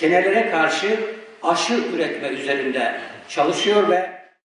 Kenelere karşı aşı üretme üzerinde çalışıyor ve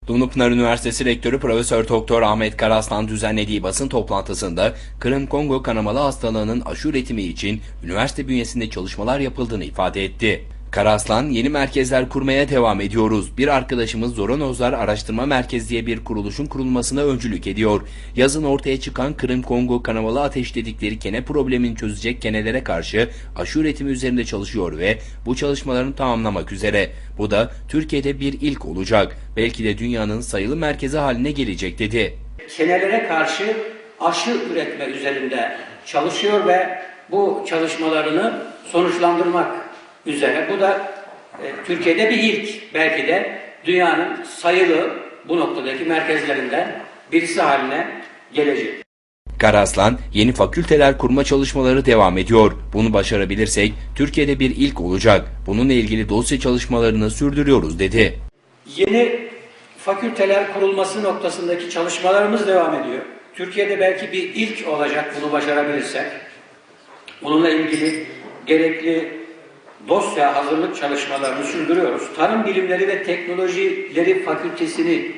Dumlupınar Üniversitesi Rektörü Profesör Doktor Ahmet Karaslan düzenlediği basın toplantısında Kırım Kongo kanamalı hastalığının aşı üretimi için üniversite bünyesinde çalışmalar yapıldığını ifade etti. Karaslan, yeni merkezler kurmaya devam ediyoruz. Bir arkadaşımız Zoranozlar Araştırma Merkezi diye bir kuruluşun kurulmasına öncülük ediyor. Yazın ortaya çıkan Kırım Kongo kanamalı ateş dedikleri kene problemini çözecek kenelere karşı aşı üretimi üzerinde çalışıyor ve bu çalışmalarını tamamlamak üzere. Bu da Türkiye'de bir ilk olacak. Belki de dünyanın sayılı merkezi haline gelecek dedi. kenelere karşı aşı üretme üzerinde çalışıyor ve bu çalışmalarını sonuçlandırmak üzere. Bu da e, Türkiye'de bir ilk. Belki de dünyanın sayılı bu noktadaki merkezlerinden birisi haline gelecek. Karaslan, yeni fakülteler kurma çalışmaları devam ediyor. Bunu başarabilirsek Türkiye'de bir ilk olacak. Bununla ilgili dosya çalışmalarını sürdürüyoruz dedi. Yeni fakülteler kurulması noktasındaki çalışmalarımız devam ediyor. Türkiye'de belki bir ilk olacak bunu başarabilirsek. Bununla ilgili gerekli dosya hazırlık çalışmalarını sürdürüyoruz. Tarım Bilimleri ve Teknolojileri Fakültesini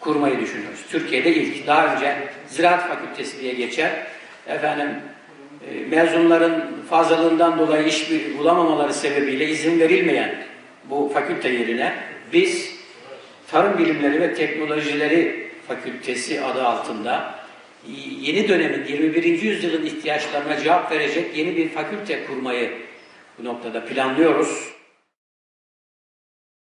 kurmayı düşünüyoruz. Türkiye'de ilk. Daha önce Ziraat Fakültesi diye geçer. Efendim e, mezunların fazlalığından dolayı iş bulamamaları sebebiyle izin verilmeyen bu fakülte yerine biz Tarım Bilimleri ve Teknolojileri Fakültesi adı altında yeni dönemin 21. yüzyılın ihtiyaçlarına cevap verecek yeni bir fakülte kurmayı bu noktada planlıyoruz.